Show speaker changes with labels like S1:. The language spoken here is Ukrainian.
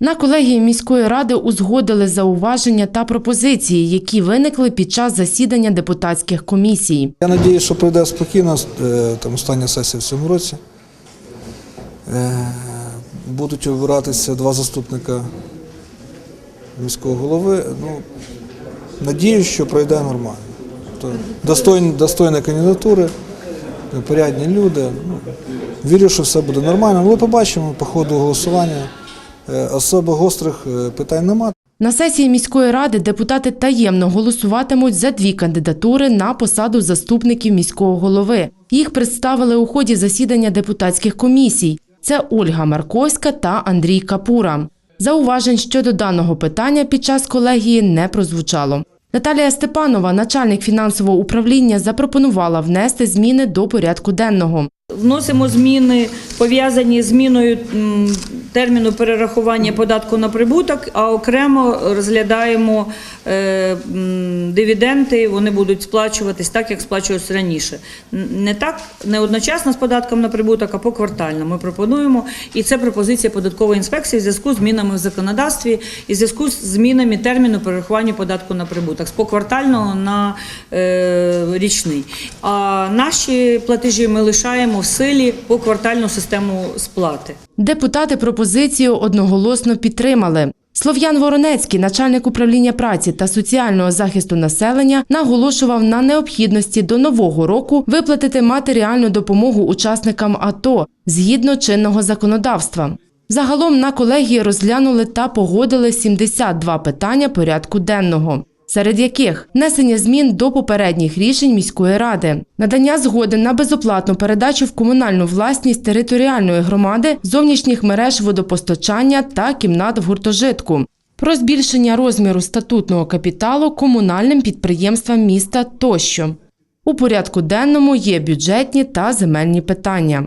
S1: На колегії міської ради узгодили зауваження та пропозиції, які виникли під час засідання депутатських комісій.
S2: Я сподіваюся, що пройде спокійно е, там остання сесія в цьому році. Е, Будуть обиратися два заступника міського голови. Ну, надіюсь, що пройде нормально. Тобто достойні, достойні кандидатури, порядні люди. Ну, вірю, що все буде нормально. Але побачимо по ходу голосування. Е, Особо гострих е, питань немає.
S1: На сесії міської ради депутати таємно голосуватимуть за дві кандидатури на посаду заступників міського голови. Їх представили у ході засідання депутатських комісій. Це Ольга Марковська та Андрій Капура. Зауважень щодо даного питання під час колегії не прозвучало. Наталія Степанова, начальник фінансового управління, запропонувала внести зміни до порядку денного.
S3: Вносимо зміни пов'язані з зміною терміну перерахування податку на прибуток, а окремо розглядаємо е, дивіденди. Вони будуть сплачуватись так, як сплачувалися раніше. Не так, не одночасно з податком на прибуток, а поквартально. Ми пропонуємо, і це пропозиція податкової інспекції в зв'язку з змінами в законодавстві і в зв'язку з змінами терміну перерахування податку на прибуток з поквартального на е, річний. А наші платежі ми лишаємо в силі поквартальну систему сплати.
S1: Депутати пропозицію одноголосно підтримали. Слов'ян Воронецький, начальник управління праці та соціального захисту населення, наголошував на необхідності до нового року виплатити матеріальну допомогу учасникам АТО згідно чинного законодавства. Загалом на колегії розглянули та погодили 72 питання порядку денного. Серед яких внесення змін до попередніх рішень міської ради, надання згоди на безоплатну передачу в комунальну власність територіальної громади зовнішніх мереж водопостачання та кімнат в гуртожитку, про збільшення розміру статутного капіталу комунальним підприємствам міста тощо. У порядку денному є бюджетні та земельні питання.